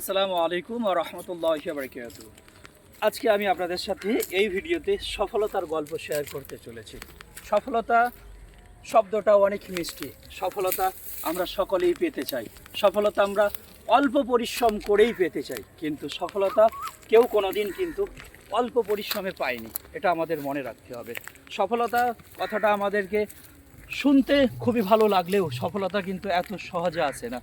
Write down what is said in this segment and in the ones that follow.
আসসালামু আলাইকুম রহমতুল্লাহ বারকাত আজকে আমি আপনাদের সাথে এই ভিডিওতে সফলতার গল্প শেয়ার করতে চলেছি। সফলতা শব্দটা অনেক মিষ্টি। সফলতা আমরা সকলেই পেতে চাই। সফলতা আমরা অল্প পরিশ্রম করেই পেতে চাই। কিন্তু সফলতা কেউ কোনোদিন কিন্তু অল্প পরিশ্রমে পায়নি। এটা আমাদের মনে রাখতে হবে। সফলতা কথাটা আমাদেরকে শুনতে খুবই ভালো লাগলেও সফলতা কিন্তু এত সহজে আসে না।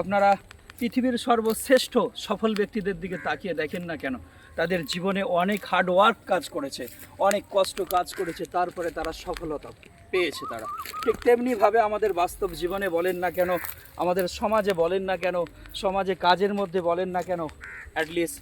আপনারা পৃথিবীর সর্বশ্রেষ্ঠ সফল ব্যক্তিদের দিকে তাকিয়ে দেখেন না কেন? তাদের জীবনে অনেক হার্ডওয়ার্ক কাজ করেছে, অনেক কষ্ট কাজ করেছে, তারপরে তারা সফলতা পেয়েছে তারা। ঠিক তেমনিভাবে আমাদের বাস্তব জীবনে বলেন না কেন, আমাদের সমাজে বলেন না কেন, সমাজে কাজের মধ্যে বলেন না কেন অ্যাটলিস্ট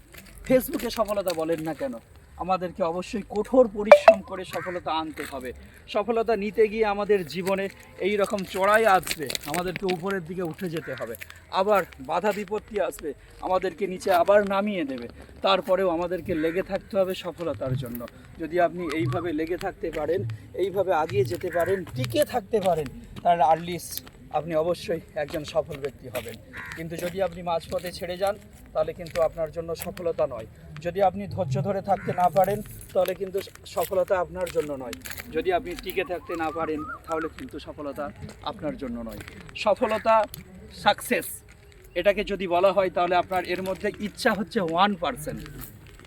ফেসবুকে সফলতা বলেন না কেন। আমাদেরকে অবশ্যই কঠোর পরিশ্রম করে সফলতা আনতে হবে। সফলতা নিতে গিয়ে আমাদের জীবনে এই রকম চড়াই আসবে, আমাদেরকে উপরের দিকে উঠে যেতে হবে। আবার বাধা বিপত্তি আসবে, আমাদেরকে নিচে আবার নামিয়ে দেবে। তারপরেও আমাদেরকে লেগে থাকতে হবে সফলতার জন্য। যদি আপনি এইভাবে লেগে থাকতে পারেন, এইভাবে আগিয়ে যেতে পারেন, টিকে থাকতে পারেন, তাহলে আর্লিস্ট আপনি অবশ্যই একজন সফল ব্যক্তি হবেন। কিন্তু যদি আপনি মাঝপথে ছেড়ে যান, তাহলে কিন্তু আপনার জন্য সফলতা নয়। যদি আপনি ধৈর্য ধরে থাকতে না পারেন, তাহলে কিন্তু সফলতা আপনার জন্য নয়। যদি আপনি টিকে থাকতে না পারেন, তাহলে কিন্তু সফলতা আপনার জন্য নয়। সফলতা সাকসেস এটাকে যদি বলা হয়, তাহলে আপনার এর মধ্যে ইচ্ছা হচ্ছে ওয়ান পার্সেন্ট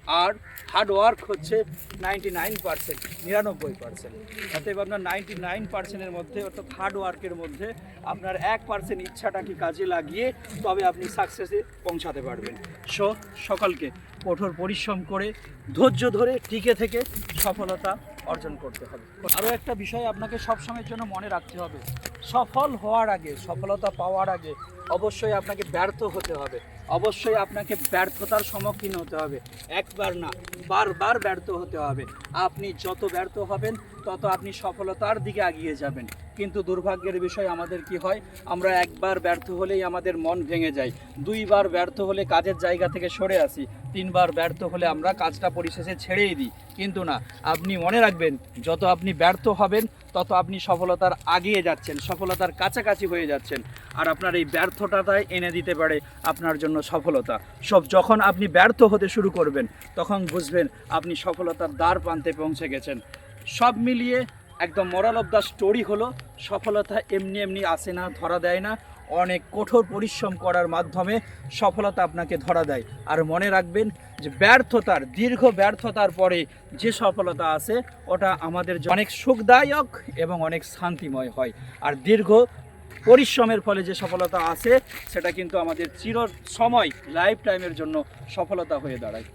আর হার্ড ওয়ার্ক হচ্ছে নাইনটি নাইন পার্সেন্ট নিরানব্বই পার্সেন্ট অতএব আপনার নাইনটি নাইন পার্সেন্টের মধ্যে, অর্থাৎ হার্ড ওয়ার্কের মধ্যে আপনার এক পার্সেন্ট ইচ্ছাটাকে কাজে লাগিয়ে তবে আপনি সাকসেসে পৌঁছাতে পারবেন। সো, সকালকে কঠোর পরিশ্রম করে, ধৈর্য ধরে টিকে থেকে সফলতা অর্জন করতে হবে। আরও একটা বিষয় আপনাকে সবসময়ের জন্য মনে রাখতে হবে। সফল হওয়ার আগে, সফলতা পাওয়ার আগে অবশ্যই আপনাকে ব্যর্থ হতে হবে। অবশ্যই আপনাকে ব্যর্থতার সম্মুখীন হতে হবে। একবার না, বারবার ব্যর্থ হতে হবে। আপনি যত ব্যর্থ হবেন, তত আপনি সফলতার দিকে এগিয়ে যাবেন। কিন্তু দুর্ভাগ্যের বিষয় আমাদের কি হয়? আমরা একবার ব্যর্থ হলেই আমাদের মন ভেঙে যায়। দুইবার ব্যর্থ হলে কাজের জায়গা থেকে সরে আসি। তিনবার ব্যর্থ হলে আমরা কাজটা পরিশেষে ছেড়েই দিই। কিন্তু না, আপনি মনে রাখবেন, যত আপনি ব্যর্থ হবেন, তত আপনি সফলতার আগিয়ে যাচ্ছেন, সফলতার কাছাকাছি হয়ে যাচ্ছেন। আর আপনার এই ব্যর্থতাটাই এনে দিতে পারে আপনার জন্য সফলতা। সব যখন আপনি ব্যর্থ হতে শুরু করবেন, তখন বুঝবেন আপনি সফলতার দ্বার প্রান্তে পৌঁছে গেছেন। সব মিলিয়ে একদম মোরাল অফ দ্য স্টোরি হলো, সফলতা এমনি এমনি আসে না, ধরা দেয় না। অনেক কঠোর পরিশ্রম করার মাধ্যমে সফলতা আপনাকে ধরা দেয়। আর মনে রাখবেন যে ব্যর্থতার, দীর্ঘ ব্যর্থতার পরে যে সফলতা আসে ওটা আমাদের অনেক সুখদায়ক এবং অনেক শান্তিময় হয়। আর দীর্ঘ পরিশ্রমের ফলে যে সফলতা আসে সেটা কিন্তু আমাদের চির সময় লাইফ টাইমের জন্য সফলতা হয়ে দাঁড়ায়।